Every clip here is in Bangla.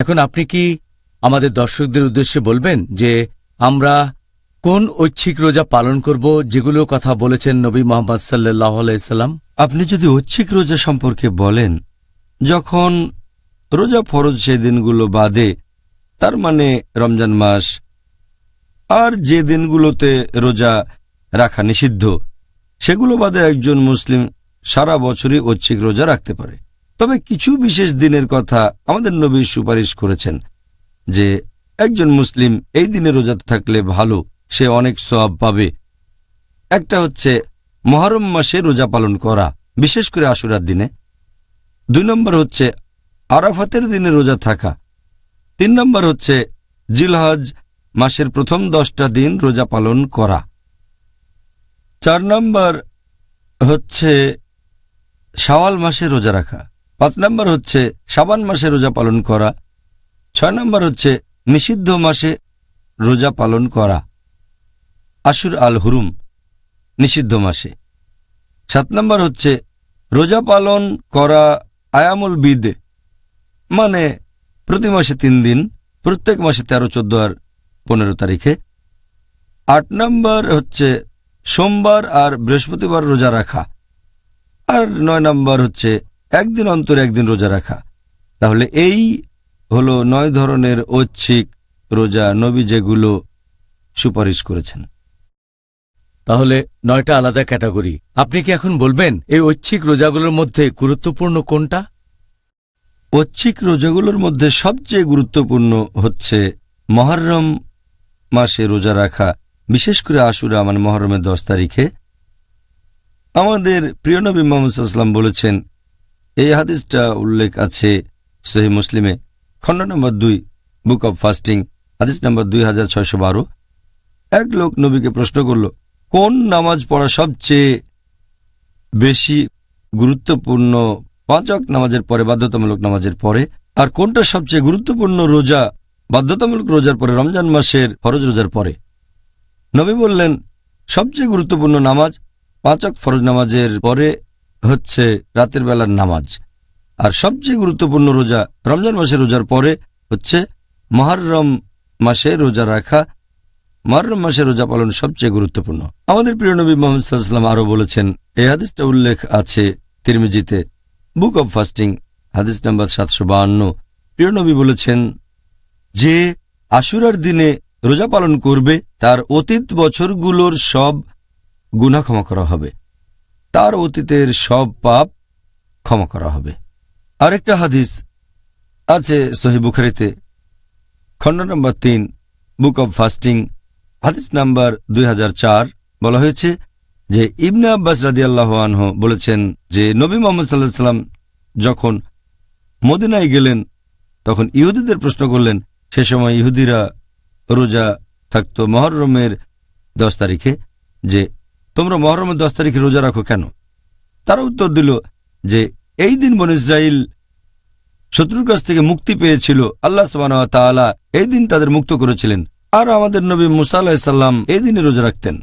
এখন আপনি কি আমাদের দর্শকদের উদ্দেশ্যে বলবেন যে আমরা কোন ঐচ্ছিক রোজা পালন করব যেগুলো কথা বলেছেন নবী মোহাম্মদ সাল্লাহ আলাইসাল্লাম আপনি যদি ঐচ্ছিক রোজা সম্পর্কে বলেন, যখন রোজা ফরজ সেই দিনগুলো বাদে, তার মানে রমজান মাস, আর যে দিনগুলোতে রোজা রাখা নিষিদ্ধ, সেগুলো বাদে একজন মুসলিম সারা বছরই ঐচ্ছিক রোজা রাখতে পারে। তবে কিছু বিশেষ দিনের কথা আমাদের নবী সুপারিশ করেছেন যে একজন মুসলিম এই দিনে রোজাতে থাকলে ভালো, সে অনেক সওয়াব পাবে। একটা হচ্ছে মহরম মাসে রোজা পালন করা, বিশেষ করে আশুরার দিনে। দুই নম্বর হচ্ছে আরাফাতের দিনে রোজা থাকা। তিন নম্বর হচ্ছে জিলহজ মাসের প্রথম দশটা দিন রোজা পালন করা। চার নম্বর হচ্ছে শাওয়াল মাসে রোজা রাখা। পাঁচ নম্বর হচ্ছে সাবান মাসে রোজা পালন করা। ছয় নম্বর হচ্ছে নিষিদ্ধ মাসে রোজা পালন করা। আশুর আল হুরুম, নিষিদ্ধ মাসে। সাত নম্বর হচ্ছে রোজা পালন করা আয়ামুল বিদ মানে প্রতি মাসে তিন দিন, প্রত্যেক মাসে তেরো, চোদ্দ আর পনেরো তারিখে। আট নম্বর হচ্ছে সোমবার আর বৃহস্পতিবার রোজা রাখা। আর নয় নম্বর হচ্ছে একদিন অন্তর একদিন রোজা রাখা। তাহলে এই হলো নয় ধরনের ঐচ্ছিক রোজা নবী যেগুলো সুপারিশ করেছেন। তাহলে নয়টা আলাদা ক্যাটাগরি। আপনি কি এখন বলবেন এই ঐচ্ছিক রোজাগুলোর মধ্যে গুরুত্বপূর্ণ কোনটা? ঐচ্ছিক রোজাগুলোর মধ্যে সবচেয়ে গুরুত্বপূর্ণ হচ্ছে মহরম মাসে রোজা রাখা বিশেষ করে আশুরা মানে মহরমের দশ তারিখে। আমাদের প্রিয় নবী মোহাম্মদ সাল্লাম বলেছেন এই হাদিসটা উল্লেখ আছে সহি মুসলিমে। খণ্ড নম্বর দুই বুক অব ফাস্টিং হাদিস নম্বর দুই হাজার ছয়শো বারো। এক লোক নবীকে প্রশ্ন করল, কোন নামাজ পড়া সবচেয়ে বেশি গুরুত্বপূর্ণ? পাঁচক নামাজের পরে, বাধ্যতামূলক নামাজের পরে, আর কোনটা সবচেয়ে গুরুত্বপূর্ণ রোজা? বাধ্যতামূলক রোজার পরে, রমজান মাসের ফরজ রোজার পরে। নবী বললেন, সবচেয়ে গুরুত্বপূর্ণ নামাজ পাঁচক ফরজ নামাজের পরে হচ্ছে রাতের বেলার নামাজ। আর সবচেয়ে গুরুত্বপূর্ণ রোজা রমজান মাসের রোজার পরে হচ্ছে মহারম মাসে রোজা রাখা। মহরম মাসে রোজা পালন সবচেয়ে গুরুত্বপূর্ণ। আমাদের প্রিয় নবী মোহাম্মদ আরও বলেছেন এই হাদিসটা উল্লেখ আছে তিরমিজিতে, বুক অব ফাস্টিং, হাদিস নাম্বার সাতশো বাহান্ন। প্রিয় নবী বলেছেন, যে আশুরার দিনে রোজা পালন করবে, তার অতীত বছরগুলোর সব গুণা ক্ষমা করা হবে। তার অতীতের সব পাপ ক্ষমা করা হবে। আরেকটা হাদিস আছে সহি বুখারিতে, খণ্ড নম্বর তিন, বুক অব ফাস্টিং, হাদিস নাম্বার দুই হাজার চার, বলা হয়েছে যে ইবনে আব্বাস রাদি আল্লাহ আনহ বলেছেন যে নবী মোহাম্মদ সাল্লাহ সাল্লাম যখন মদিনায় গেলেন, তখন ইহুদিদের প্রশ্ন করলেন, সে সময় ইহুদিরা রোজা থাকত মহরমের দশ তারিখে, যে তোমরা মহরমের দশ তারিখে রোজা রাখো কেন? তারা উত্তর দিল যে এই দিন বন ইসরায়েল শত্রুর কাছ থেকে মুক্তি পেয়েছিল। আল্লাহ তাআলা এই দিন তাদের মুক্ত করেছিলেন। আর আমাদের নবী মুসা এই দিনে রোজা রাখতেন।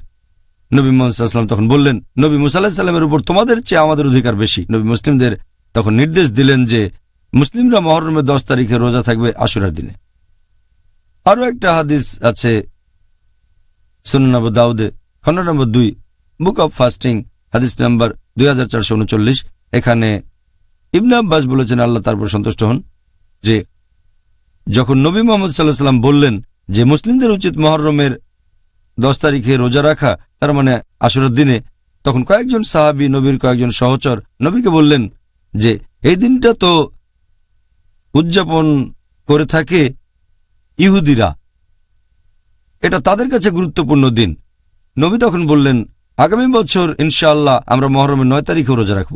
নবী মোহাম্মদ তখন বললেন, নবী মুসা উপর তোমাদের চেয়ে আমাদের অধিকার বেশি। নবী মুসলিমদের তখন নির্দেশ দিলেন যে মুসলিমরা মহরমের দশ তারিখে রোজা থাকবে আশুরার দিনে। আরও একটা হাদিস আছে সুনানব দাউদে খণ্ড নম্বর দুই। বুক অব ফাস্টিং হাদিস নাম্বার দুই হাজার চারশো উনচল্লিশ। এখানে ইবনে আব্বাস বলেছেন, আল্লাহ তারপর সন্তুষ্ট হন যে যখন নবী মোহাম্মদ সাল্লাহ সাল্লাম বললেন যে মুসলিমদের উচিত মহরমের দশ তারিখে রোজা রাখা, তার মানে আশুরার দিনে, তখন কয়েকজন সাহাবি, নবীর কয়েকজন সহচর নবীকে বললেন যে এই দিনটা তো উদযাপন করে থাকে ইহুদিরা। এটা তাদের কাছে গুরুত্বপূর্ণ দিন। নবী তখন বললেন আগামী বছর, ইনশাআল্লাহ, আমরা মহরমের নয় তারিখে রোজা রাখব।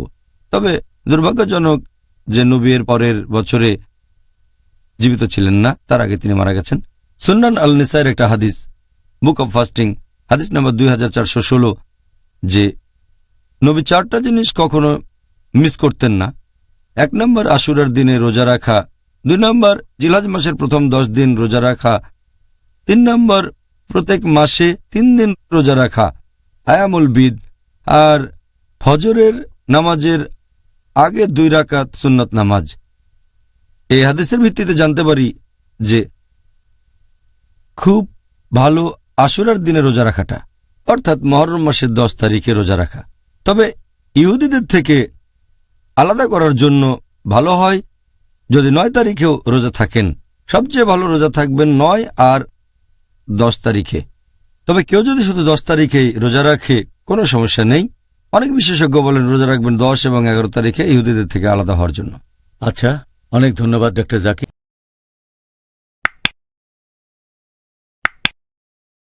তবে দুর্ভাগ্যজনক যে নবী এর পরের বছরে জীবিত ছিলেন না, তার আগে তিনি মারা গেছেন। সুন্নান আল নিসাইর একটা হাদিস, বুক অব ফাস্টিং, হাদিস নম্বর দুই হাজার চারশো ষোলো, যে নবী চারটা জিনিস কখনো মিস করতেন না। এক নম্বর, আশুরার দিনে রোজা রাখা। দুই নম্বর জিলাজ মাসের প্রথম দশ দিন রোজা রাখা। তিন নম্বর, প্রত্যেক মাসে তিন দিন রোজা রাখা। আয়ামুল বিদ আর ফজরের নামাজের আগে দুই রাকাত সুন্নত নামাজ। এই হাদিসের ভিত্তিতে জানতে পারি যে খুব ভালো আশুরার দিনে রোজা রাখাটা, অর্থাৎ মহরম মাসের দশ তারিখে রোজা রাখা। তবে ইহুদিদের থেকে আলাদা করার জন্য ভালো হয় যদি নয় তারিখেও রোজা থাকেন। সবচেয়ে ভালো রোজা থাকবেন নয় আর দশ তারিখে। তবে কেউ যদি শুধু দশ তারিখেই রোজা রাখে, কোনো সমস্যা নেই। অনেক বিশেষজ্ঞ বলেন, রোজা রাখবেন দশ এবং এগারো তারিখে ইহুদিদের থেকে আলাদা হওয়ার জন্য। আচ্ছা অনেক ধন্যবাদ ডক্টর জাকির।